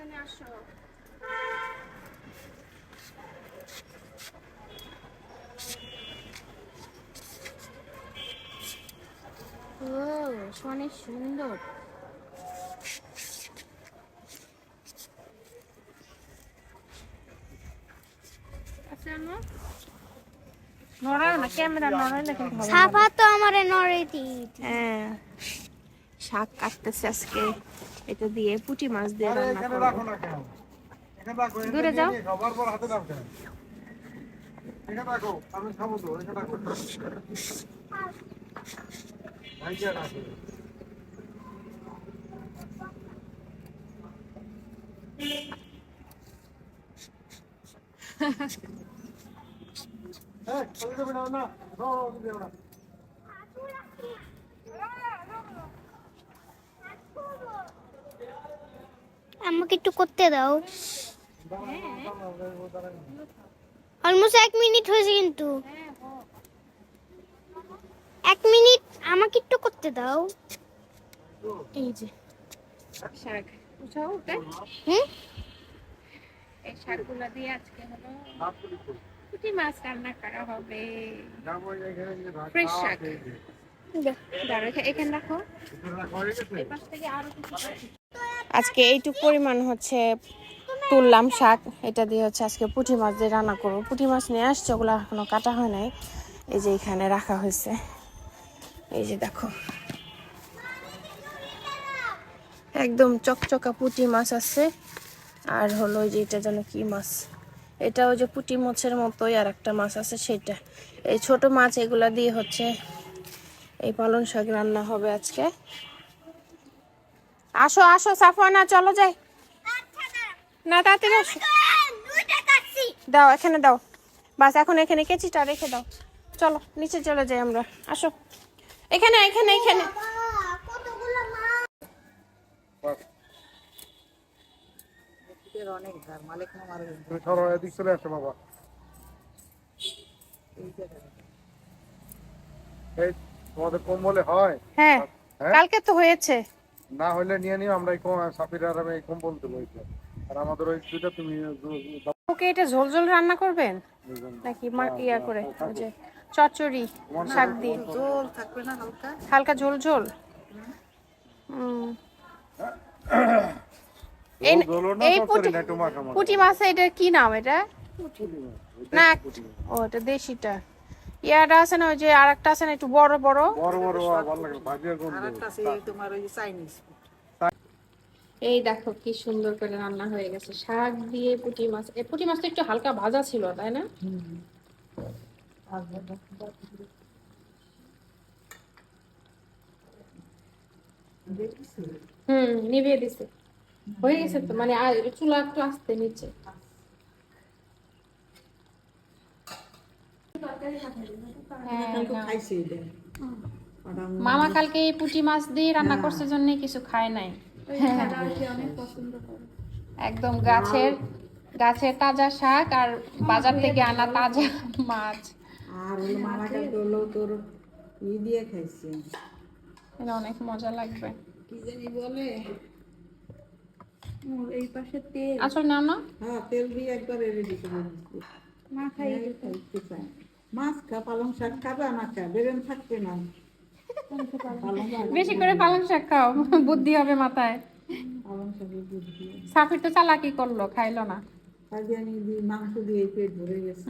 এখানে আসো। ও অনেক সুন্দর। আচ্ছা আম্মু। না কিন্তু সাফা তো আমার নরেতি হ্যাঁ শাক কাটতেছে আজকে। এটা দিয়ে পুঁটি মাছ দিয়ে আরে রান্না এখানে করব। রাখো না কেন? এখানে রাখো দূরে যাও। নিয়ে খাও, হাতে দাও কেন? এখানে রাখো আমি খাব তো এখানে রাখো। ভাইকে রাখো। হ্যাঁ, চলে যাবে না, না, না। আমাকে একটু করতে দাও অলমোস্ট এক মিনিট হয়েছে কিন্তু এক মিনিট আমাকে একটু করতে দাও এই যে শাক ওটা হুম এই শাকগুলো দিয়ে আজকে হলো। পুঁটি মাছ রান্না করা হবে রাখো, শাক। এখানে রাখো এখানে রাখা গেছে? এই পাশ থেকে আরও কিছু রাখি। আজকে এইটুক পরিমাণ হচ্ছে তুললাম শাক। এটা দিয়ে হচ্ছে আজকে পুঁটি মাছ দিয়ে রান্না করব। পুঁটি মাছ নিয়ে আসছে, ওগুলো এখনও কাটা হয় নাই। এই যে এখানে রাখা হয়েছে। এই যে দেখো। একদম চকচকা পুঁটি মাছ আছে। আর হলো যে এটা যেন কি মাছ? এটা ওই যে পুঁটি মাছের মতোই আর একটা মাছ আছে সেটা। এই ছোট মাছ এগুলা দিয়ে হচ্ছে এই পালং শাক রান্না হবে আজকে। আসো আসো সাফওয়ানা চলো যাই। না তাড়াতাড়ি আসো। দাও এখানে দাও। বাস এখন এখানে কেচিটা রেখে দাও। চলো নিচে চলে যাই আমরা। আসো। এখানে এখানে এখানে। বাস। তুমি সরো, এদিক চলে আসো বাবা এই তোমাদের কম্বলে হ্যাঁ হ্যাঁ? কালকে তো হয়েছে। না হলে নিয়ে নিও আমরা এই সাপির আর আমি এই কম্বল দেবো এইটা। আর আমাদের ওই দুইটা তুমি ওকে এটা ঝোল ঝোল রান্না করবেন? নাকি মা- ইয়া করে ওই যে চচ্চড়ি শাক দিয়ে। হালকা? ঝোল ঝোল হুম। এই- পুঁটি পুঁটি মাছ এটার কি নাম এটা? না ও এটা দেশিটা। ইয়াটা আছে না ওই যে আর একটা আছে না একটু বড় বড়। বড় বড় ভালো লাগে ভাজিয়া গন্ধ। এই দেখো কি সুন্দর করে রান্না হয়ে গেছে। শাক দিয়ে পুঁটি মাছ। এই পুঁটি মাছটা একটু হালকা ভাজা ছিল তাই না? হুম নিভিয়ে দিছে। হয়ে গেছে তো মানে আর চুলা একটু আসতে নিচে হ্যাঁ, নাও। মামা কালকে এই পুঁটি মাছ দিয়ে রান্না করছে জন্য কিছু খায় নাই। একদম গাছের গাছের তাজা শাক আর বাজার থেকে আনা তাজা মাছ। আর হলো মামা হলো তোর ই দিয়ে খাইছে। এটা অনেক মজা লাগবে। কি জানি বলে? এই পাশে তেল। আসল না না হ্যাঁ তেল দিয়ে একবার রেডি করে না খাই হ্যাঁ, খাইতে চাই। মাছ খা পালং শাক খাবে না খা? বেরেন থাকবে না। বেশি করে পালং শাক খাও বুদ্ধি হবে মাথায়। পালং শাকের বুদ্ধি। সাফির তো চালাকি করল খাইলো না। কাজে আমি মাংস দিয়ে পেট ভরে গেছে।